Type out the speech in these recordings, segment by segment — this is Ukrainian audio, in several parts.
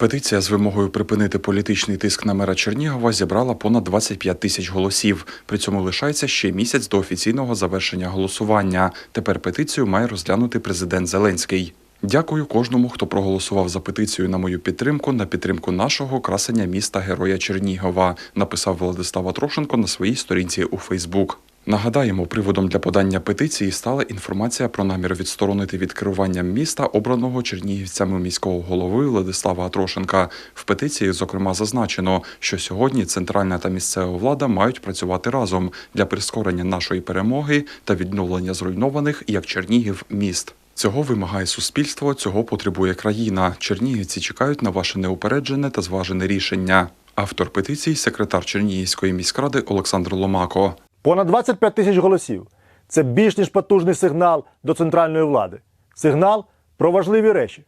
Петиція з вимогою припинити політичний тиск на мера Чернігова зібрала понад 25 тисяч голосів. При цьому лишається ще місяць до офіційного завершення голосування. Тепер петицію має розглянути президент Зеленський. Дякую кожному, хто проголосував за петицію на мою підтримку на підтримку нашого красення міста Героя Чернігова, написав Владислав Атрошенко на своїй сторінці у Фейсбук. Нагадаємо, приводом для подання петиції стала інформація про намір відсторонити від керування міста обраного чернігівцями міського голови Владислава Атрошенка. В петиції, зокрема, зазначено, що сьогодні центральна та місцева влада мають працювати разом для прискорення нашої перемоги та відновлення зруйнованих як Чернігів міст. Цього вимагає суспільство, цього потребує країна. Чернігівці чекають на ваше неупереджене та зважене рішення. Автор петиції, секретар Чернігівської міськради Олександр Ломако. Понад 25 тисяч голосів. Це більш ніж потужний сигнал до центральної влади. Сигнал про важливі речі.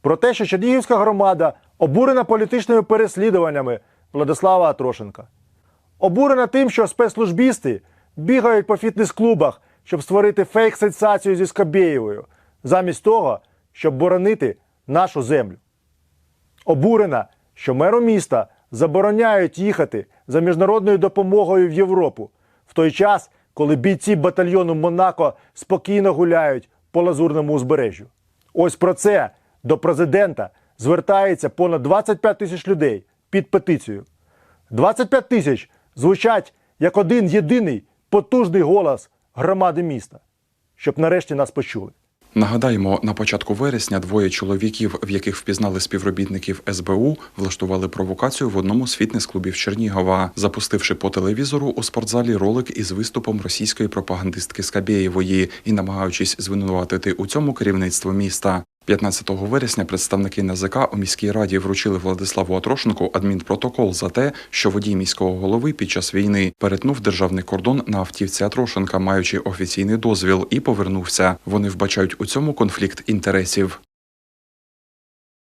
Про те, що Чернігівська громада обурена політичними переслідуваннями Владислава Атрошенка. Обурена тим, що спецслужбісти бігають по фітнес-клубах, щоб створити фейк-сенсацію зі Скабєєвою, замість того, щоб боронити нашу землю. Обурена, що меру міста забороняють їхати за міжнародною допомогою в Європу, в той час, коли бійці батальйону Монако спокійно гуляють по лазурному узбережжю. Ось про це до президента звертається понад 25 тисяч людей під петицію. 25 тисяч звучать як один єдиний потужний голос громади міста, щоб нарешті нас почули. Нагадаємо, на початку вересня двоє чоловіків, в яких впізнали співробітників СБУ, влаштували провокацію в одному з фітнес-клубів Чернігова, запустивши по телевізору у спортзалі ролик із виступом російської пропагандистки Скабєєвої і намагаючись звинуватити у цьому керівництво міста. 15 вересня представники НАЗК у міській раді вручили Владиславу Атрошенку адмінпротокол за те, що водій міського голови під час війни перетнув державний кордон на автівці Атрошенка, маючи офіційний дозвіл, і повернувся. Вони вбачають у цьому конфлікт інтересів.